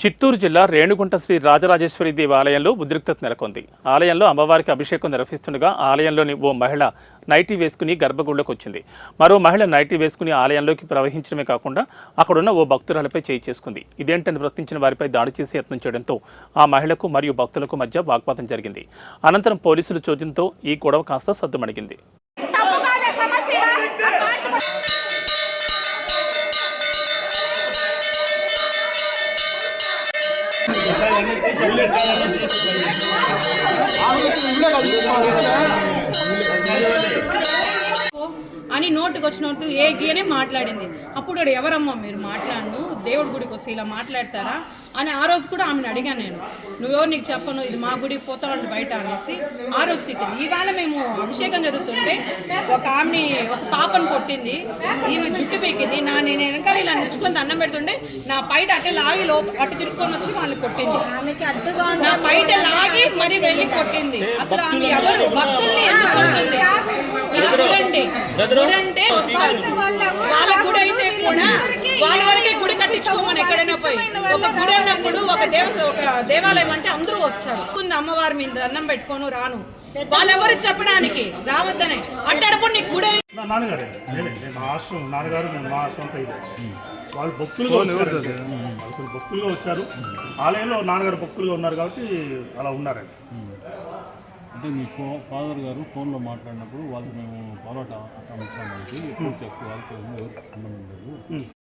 చిత్తూరు జిల్లా రేణుగుంట శ్రీ రాజరాజేశ్వరి దేవాలయంలో ఉద్రిక్తత నెలకొంది. ఆలయంలో అమ్మవారికి అభిషేకం నిర్వహిస్తుండగా ఆలయంలోని ఓ మహిళ నైటీ వేసుకుని గర్భగుడిలోకి వచ్చింది మరో మహిళ నైటీ వేసుకుని ఆలయంలోకి ప్రవహించడమే కాకుండా అక్కడున్న ఓ భక్తురాలపై చేయి చేసుకుంది. ఇదేంటని ప్రశ్నించిన వారిపై దాడి చేసి యత్నం చేయడంతో ఆ మహిళకు మరియు భక్తులకు మధ్య వాగ్వాదం జరిగింది. అనంతరం పోలీసులు చోద్యంతో ఈ గొడవ కాస్త సద్దుమణిగింది. உள்ளே అని నోటుకు వచ్చినట్టు ఏ గీయనే మాట్లాడింది. అప్పుడు ఎవరమ్మా మీరు మాట్లాడను? దేవుడి గుడికి వస్తే ఇలా మాట్లాడతారా? అని ఆ రోజు కూడా ఆమెను అడిగాను నేను. నువ్వెవరు నీకు చెప్పను? ఇది మా గుడికి పోతావండి బయట అనేసి ఆ రోజు తిట్టింది. ఈవేళ మేము అభిషేకం జరుగుతుంటే ఒక ఆమెని ఒక పాపను కొట్టింది. ఈమె జుట్టు పీకింది. నా నేను వెనకాల ఇలా నిలుచుకొని దండం పెడుతుంటే నా పైట అట్టే లాగి లోప అటు తిరుక్కొని వచ్చి వాళ్ళు కొట్టింది. నా బయట లాగి మరి వెళ్ళి కొట్టింది. అసలు ఆమె ఎవరు? భక్తుల్ని ఎందుకు? గుడంటే వాళ్ళ గుడి అయితే కూడా వాళ్ళ వరకే గుడి కట్టించుకోమని ఎక్కడైనా పోయి ఒక గుడి అన్నప్పుడు ఒక దేవ ఒక దేవాలయం అంటే అందరూ వస్తారు. ముందు అమ్మవారి మీద దండం పెట్టుకోను రాను. వాళ్ళెవరు చెప్పడానికి రావద్దనే. అట్టడప్పుడు నీకు గుడి నా నాన్నగారే. నేనే. నేను మా ఆశ్రమం నాన్నగారు నేను మా సొంత ఇది వాళ్ళు భక్తులుగా వచ్చారు వాళ్ళు భక్తులుగా వచ్చారు. ఆలయంలో నాన్నగారు భక్తులుగా ఉన్నారు కాబట్టి అలా ఉన్నారండి. అంటే మీ ఫో ఫాదర్ గారు ఫోన్లో మాట్లాడినప్పుడు వాళ్ళు మేము పోరాట ఇచ్చామంటే ఎప్పుడు చెప్పు వాళ్ళకి సంబంధం లేదు.